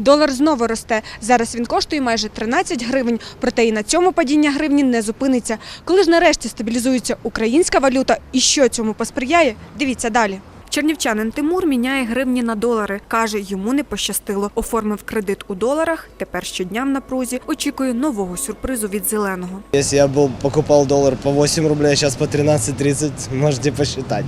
Долар знову росте. Зараз він коштує майже 13 гривень. Проте і на цьому падіння гривні не зупиниться. Коли ж нарешті стабілізується українська валюта і що цьому посприяє, дивіться далі. Чернівчанин Тимур міняє гривні на долари. Каже, йому не пощастило. Оформив кредит у доларах. Тепер щодня в напрузі очікує нового сюрпризу від зеленого. Если я был, покупал доллар по 8 рублей, сейчас по 13.30, можете посчитать.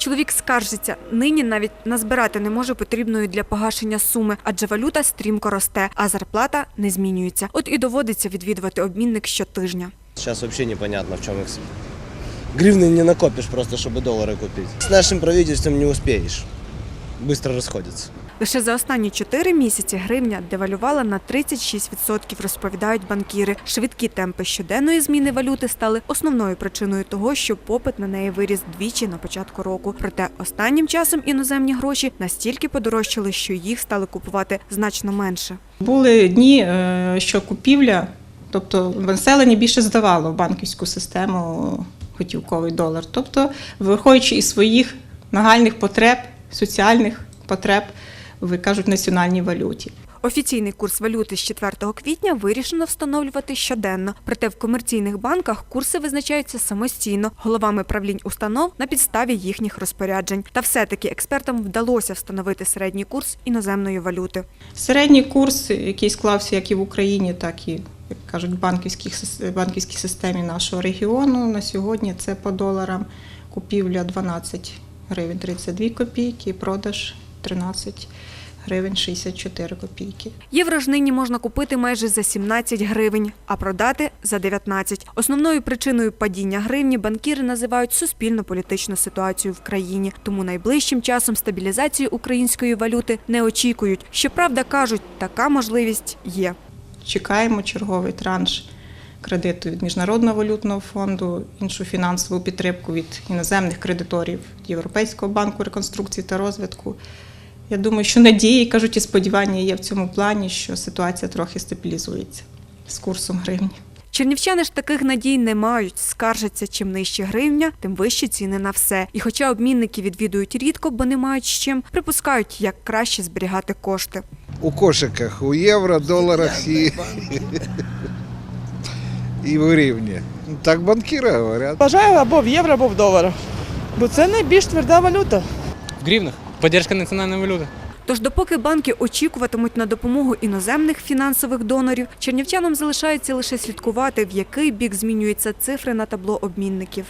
Чоловік скаржиться, нині навіть назбирати не може потрібної для погашення суми, адже валюта стрімко росте, а зарплата не змінюється. От і доводиться відвідувати обмінник щотижня. Сейчас вообще непонятно, в чем их... с- Гривны не накопишь просто, чтобы доллары купить. С нашим правительством не успеешь. Быстро расходятся. Лише за останні чотири місяці гривня девалювала на 36%, розповідають банкіри. Швидкі темпи щоденної зміни валюти стали основною причиною того, що попит на неї виріс двічі на початку року. Проте останнім часом іноземні гроші настільки подорожчали, що їх стали купувати значно менше. Були дні, е, що купівля, тобто населення більше здавало в банківську систему готівковий долар. Тобто, виходячи із своїх нагальних потреб, соціальних потреб, ви кажуть, в національній валюті. Офіційний курс валюти з 4 квітня вирішено встановлювати щоденно. Проте в комерційних банках курси визначаються самостійно головами правлінь установ на підставі їхніх розпоряджень. Та все-таки експертам вдалося встановити середній курс іноземної валюти. Середній курс, який склався як і в Україні, так і як кажуть, в банківських банківській системі нашого регіону. На сьогодні це по доларам купівля 12 гривень 32 копійки, продаж 13 гривень 64 копійки. Євро ж нині можна купити майже за 17 гривень, а продати за 19. Основною причиною падіння гривні банкіри називають суспільно-політичну ситуацію в країні. Тому найближчим часом стабілізацію української валюти не очікують. Щоправда, кажуть, така можливість є. Чекаємо черговий транш кредиту від Міжнародного валютного фонду, іншу фінансову підтримку від іноземних кредиторів Європейського банку реконструкції та розвитку. Я думаю, що надії, кажуть, і сподівання є в цьому плані, що ситуація трохи стабілізується з курсом гривні. Чернівчани ж таких надій не мають. Скаржаться, чим нижче гривня, тим вищі ціни на все. І хоча обмінники відвідують рідко, бо не мають з чим, припускають, як краще зберігати кошти. у кошиках, у євро, доларах і, і в гривні. Так банкіри говорять. Бажаю або в євро, або в доларах. Бо це найбільш тверда валюта. в гривнах. Поддержка національної валюти. Тож, допоки банки очікуватимуть на допомогу іноземних фінансових донорів, чернівчанам залишається лише слідкувати, в який бік змінюються цифри на табло обмінників.